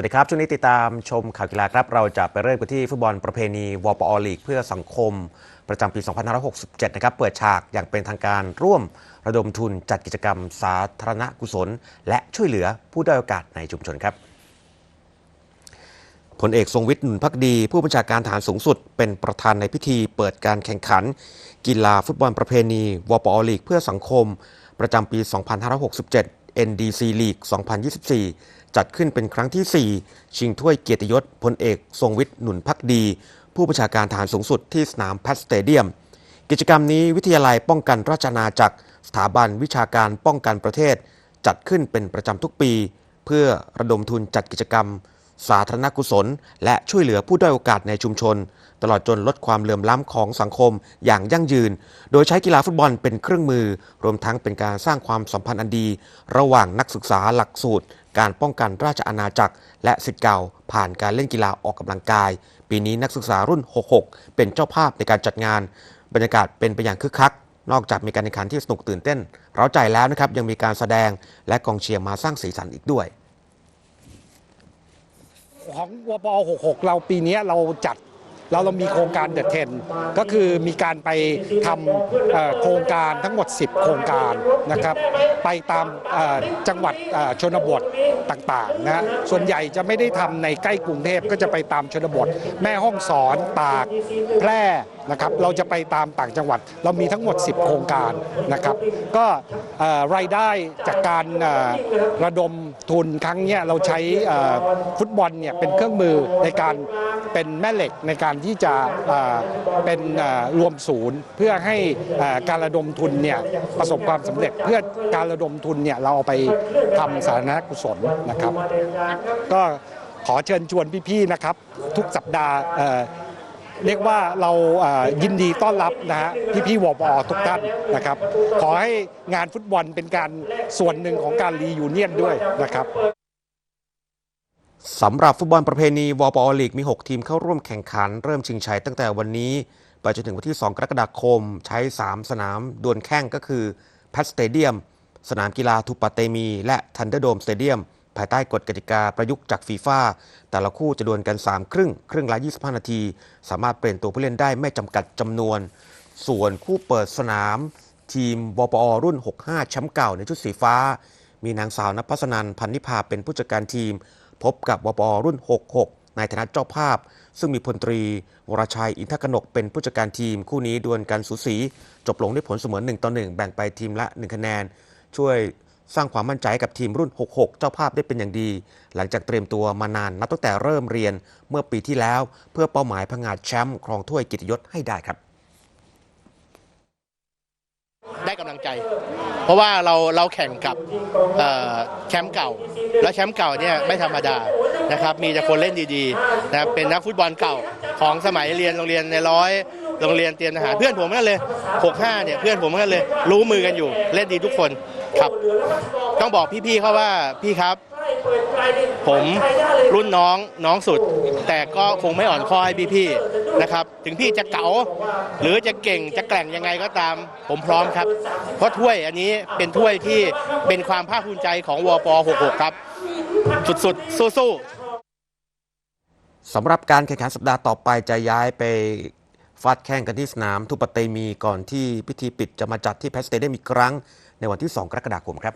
วัสดีครับ ช่วงนี้ติดตามชมข่าวกีฬาครับ เราจะไปเริ่มกันที่ฟุตบอลประเพณีวปอลีก เพื่อสังคมประจำปี 2567 นะครับ เปิดฉากอย่างเป็นทางการร่วมระดมทุนจัดกิจกรรมสาธารณกุศล และช่วยเหลือผู้ด้อยโอกาสในชุมชนครับพลเอกทรงวิทย์หนุนพักดี ผู้บัญชาการฐานสูงสุด เป็นประธานในพิธีเปิดการแข่งขัน กีฬาฟุตบอลประเพณีวปอลีก เพื่อสังคม ประจำปี 2567 NDC League 2024 จัดขึ้นเป็นครั้งที่ 4 ชิงถ้วยเกียรติยศพลเอก ทรงวิทย์หนุนพักดี ผู้ประชาการฐานสูงสุดที่สนามแพทสเตเดียม กิจกรรมนี้วิทยาลัยป้องกันราชอาณาจักร สถาบันวิชาการป้องกันประเทศ จัดขึ้นเป็นประจำทุกปี เพื่อระดมทุนจัดกิจกรรม สาธารณกุศล และช่วยเหลือผู้ด้อยโอกาสในชุมชน ตลอดจนลดความเหลื่อมล้ำของสังคมอย่างยั่งยืน โดยใช้กีฬาฟุตบอลเป็นเครื่องมือ รวมทั้งเป็นการสร้างความสัมพันธ์อันดี ระหว่างนักศึกษาหลักสูตร การป้องกันราชอาณาจักร และสิทธิ์เก่า ผ่านการเล่นกีฬาออกกำลังกาย ปีนี้นักศึกษารุ่น 66 เป็นเจ้าภาพในการจัดงาน บรรยากาศเป็นไปอย่างคึกคักนอกจากมีการแข่งขันที่สนุกตื่นเต้น เร้าใจแล้วนะครับยังมีการแสดงและกองเชียร์มาสร้างสีสันอีกด้วย ของวปอ66 เราปีนี้เราจัดเราเรามีโครงการเดอะเทนก็คือมีการไปทำโครงการทั้งหมด 10 โครงการนะครับ ไปตามจังหวัดชนบทต่างๆนะส่วนใหญ่จะไม่ได้ทำในใกล้กรุงเทพก็จะไปตามชนบท แม่ห้องสอนตากแพร่ นะครับเราจะไปตามต่างจังหวัด เรามีทั้งหมด 10 โครงการนะครับ ก็รายได้จากการระดมทุนครั้งนี้เราใช้ฟุตบอลเนี่ยเป็นเครื่องมือในการเป็นแม่เหล็กในการที่จะเป็นรวมศูนย์ เพื่อให้การระดมทุนเนี่ยประสบความสำเร็จเพื่อการระดมทุนเนี่ยเราเอาไปทำสาธารณกุศลนะครับ ก็ขอเชิญชวนพี่ๆนะครับ ทุกสัปดาห์ เรียกว่าเรายินดีต้อนรับนะฮะพี่ๆวปอทุกท่านนะครับ ขอให้งานฟุตบอลเป็นการส่วนหนึ่งของการรียูเนียนด้วยนะครับสำหรับฟุตบอลประเพณีวปอลีกมี 6 ทีมเข้าร่วมแข่งขัน เริ่มชิงชัยตั้งแต่วันนี้ ไปจนถึงวันที่ 2 กรกฎาคม ใช้ 3 สนามดวลแข่งก็คือแพทสเตเดียม สนามกีฬาทูปาเตมี และทันเดอร์โดมสเตเดียม ภายใต้กฎกติกาประยุกต์จากฟีฟ่าแต่ละคู่จะดวลกัน 3 ครึ่ง ครึ่งละ 25 นาที สามารถเปลี่ยนตัวผู้เล่นได้ไม่จำกัดจำนวน ส่วนคู่เปิดสนาม ทีมวปอรุ่น 65 แชมป์เก่าในชุดสีฟ้า มีนางสาวนภัสนันพันนิพาเป็นผู้จัดการทีม พบกับวปอรุ่น 66 ในฐานะเจ้าภาพ ซึ่งมีพลตรี วรชัยอินทกนกเป็นผู้จัดการทีม คู่นี้ดวลกันสูสี จบลงด้วยผลเสมอ1ต่อ1แบ่งไปทีมละ 1 คะแนน ช่วย สร้างความมั่นใจกับทีมรุ่น 66 เจ้าภาพได้เป็นอย่างดี หลังจากเตรียมตัวมานานนับตั้งแต่เริ่มเรียนเมื่อปีที่แล้ว เพื่อเป้าหมายพังงาดแชมป์ครองถ้วยกิตยศให้ได้ครับ ได้กำลังใจ เพราะว่าเราเราแข่งกับแชมป์เก่า แล้วแชมป์เก่าเนี่ยไม่ธรรมดานะครับมีแต่คนเล่นดีๆนะเป็นนักฟุตบอลเก่าของสมัยเรียนโรงเรียนในร้อยโรงเรียนเตรียมทหารเพื่อนผมนกันเลย 65 เนี่ยเพื่อนผมนกันเลย รู้มือกันอยู่เล่นดีทุกคน ครับ ต้องบอกพี่ๆเขาว่าพี่ครับ ผมรุ่นน้องน้องสุด แต่ก็คงไม่อ่อนข้อให้พี่ๆนะครับ ถึงพี่จะเก๋าหรือจะเก่งจะแกร่งยังไงก็ตาม ผมพร้อมครับ เพราะถ้วยอันนี้เป็นถ้วยที่เป็นความภาคภูมิใจของวป 66 ครับ สุดๆสู้ๆสำหรับการแข่งขันสัปดาห์ต่อไปจะย้ายไป ฟาดแข่งกันที่สนามทุปเตมีก่อนที่พิธีปิดจะมาจัดที่แพสเตเดียมอีกครั้ง ในวันที่ 2 กรกฎาคมครับ